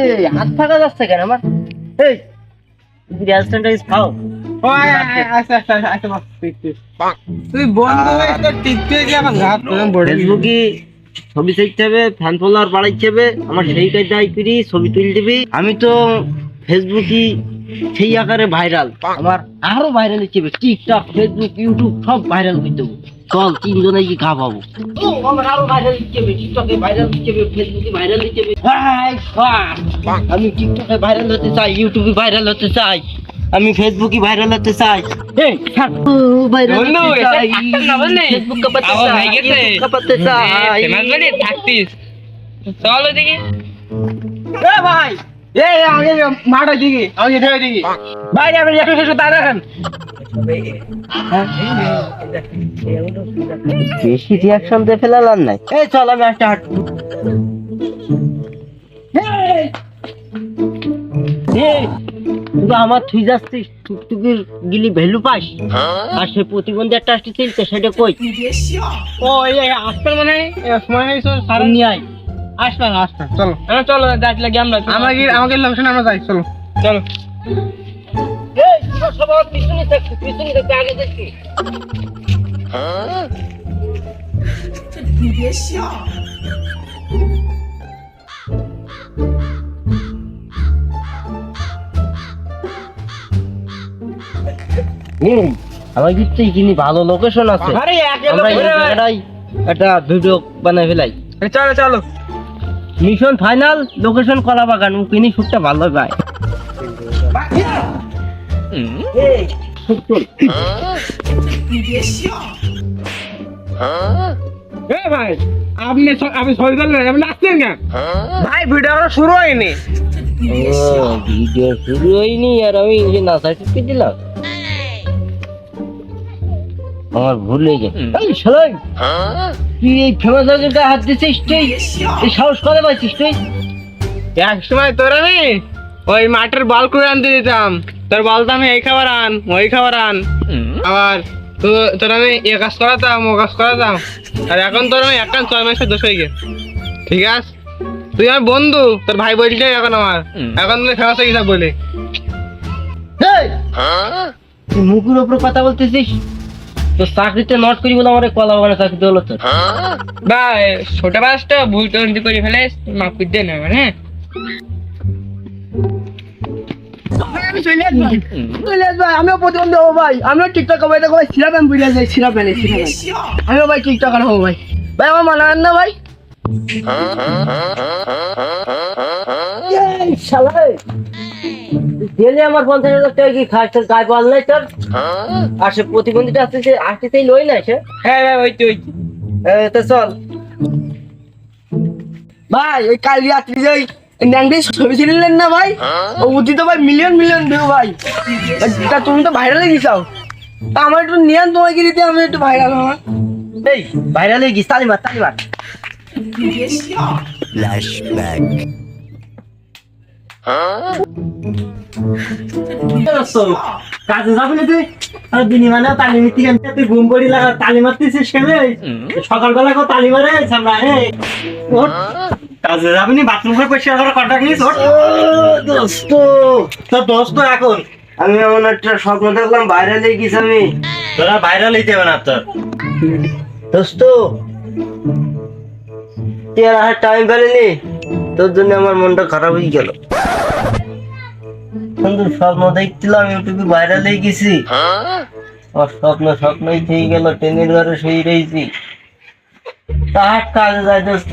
এই হাত ফাঁকা যাচ্ছে কেন আমার এই খাও হয়ে ছবি ছাড়তে হবে ফ্যান ফলোয়ার বাড়াইতে হবে আমার সেই কাজ দায় করি ছবি তুলে দিবি আমি তো ফেসবুকে সেই আকারে ভাইরাল আমার আরও ভাইরাল হচ্ছে টিকটক ফেসবুক ইউটিউব সব ভাইরাল করে দেবো চল তিনজনে কি গা পাবো আমি টিকটকে ভাইরাল হতে চাই ইউটিউবে ভাইরাল হতে চাই আমি ফেসবুকে ভাইরাল হতে চাই। এই হয়ে থাকতিস। চল এ ভাই এ আগে মাঠা দিকে আমি একটু একটু দাঁড়ান। বেশি রিয়াকশন দিয়ে ফেলালাম নাই। এই চল আমি একটা হাঁট তুই আমার থুই যাচ্ছিস টুকটুকির গিলি ভ্যালু পাস। আর সে প্রতিবন্ধী একটা আসতে চলছে সেটা কই? ও এই আসবেন মানে সময় হয়েছে সারা নিয়ে আয়। চলো। হ্যাঁ চলো লাগে আমরা আমাকে আমাকে লোকেশন আমরা যাই চলো। চলো। এই আমার পিছনে থাকছে পিছনে থাকছে আগে দেখছি হুম। আমার কিন্তু এখানে ভালো লোকেশন আছে আরে একটা ভিডিও বানাই ফেলাই। চলো চলো। মিশন ফাইনাল লোকেশন কলা বাগান ওখানে শুটটা ভালো এ ভাই আপনি আপনি সরি আপনি আসছেন কেন ভাই ভিডিও শুরু হয়নি। ভিডিও শুরু হয়নি আর আমি যে নাচা শিখে দিলাম আমার ভুল হয়ে গেছে এই শালাই তুই এই ফেমাস আগে হাত দিছিস তুই এই সাহস করে পাইছিস তুই এক সময় তোর আমি ওই মাঠের বল করে আনতে দিতাম তোর বলতাম আমি এই খাবার আন ওই খাবার আন। আবার তো তোর আমি এ কাজ করাতাম ও কাজ করাতাম। আর এখন তোর আমি এক কাজ ছয় মাসে দোষ হয়ে গে ঠিক আছে? তুই আমার বন্ধু তোর ভাই বলছে এখন আমার। এখন তুই ফেমাস হয়ে গেছিস বলে। এই! তুই মুখের উপর কথা বলতেছিস? তো চাকরিতে নট করি বলে আমার কলা বাগানে চাকরিতে হলো তো ভাই ছোট বাসটা ভুল তন্ত্র করে ফেলে মাফ করে দেন মানে আমিও প্রতিবন্ধী হব ভাই। আমিও টিকটক হব এটা ভাই সিরাপ আমি বুঝে যাই সিরাপ এনে আমিও ভাই টিকটক হব ভাই। ভাই আমার মানা না ভাই। এই গেলে আমার পঞ্চাশ হাজার টাকা কি খাস তোর গায়ে পাল নাই তোর? আর সে প্রতিবন্ধীটা আসতেছে আসতেছেই লই না সে? হ্যাঁ ভাই ওই তো ওই তো। চল। ভাই ওই কাল রাত্রি যে ন্যাংটি ছবি ছিলেন না ভাই? ও তো ভাই মিলিয়ন মিলিয়ন ভিউ ভাই। তা তুমি তো ভাইরালে গেছাও তা আমার একটু নিয়ান তোমাকে দিতে আমি একটু ভাইরাল আমার এই ভাইরাল গিস তালিমার তালিমার কাজে যাবি না তুই? মানে তালি মিত্তি কেমন তুই ঘুম পড়ি লাগা তালি মারতেছিস কেন? সকালবেলা কেউ তালি মারে সামনা। কাজে যাবি নি? বাথরুম করে পরিষ্কার করে কন্টাক্ট নিস ওঠ। দোস্ত। তোর দোস্ত এখন? আমি এমন একটা স্বপ্ন দেখলাম ভাইরাল হয়ে গেছি আমি। তোরা ভাইরাল হইতে হবে না তোর। দোস্ত তুই আর টাইম পেলেনি তোর জন্য আমার মনটা খারাপ হয়ে গেল। সুন্দর স্বপ্ন দেখছিলাম ইউটিউবে ভাইরাল হয়ে গেছি। আমার স্বপ্ন স্বপ্নই থেকে গেল ট্রেনের ঘরে শুয়ে রয়েছি তাহার কাজে যায় দোস্ত।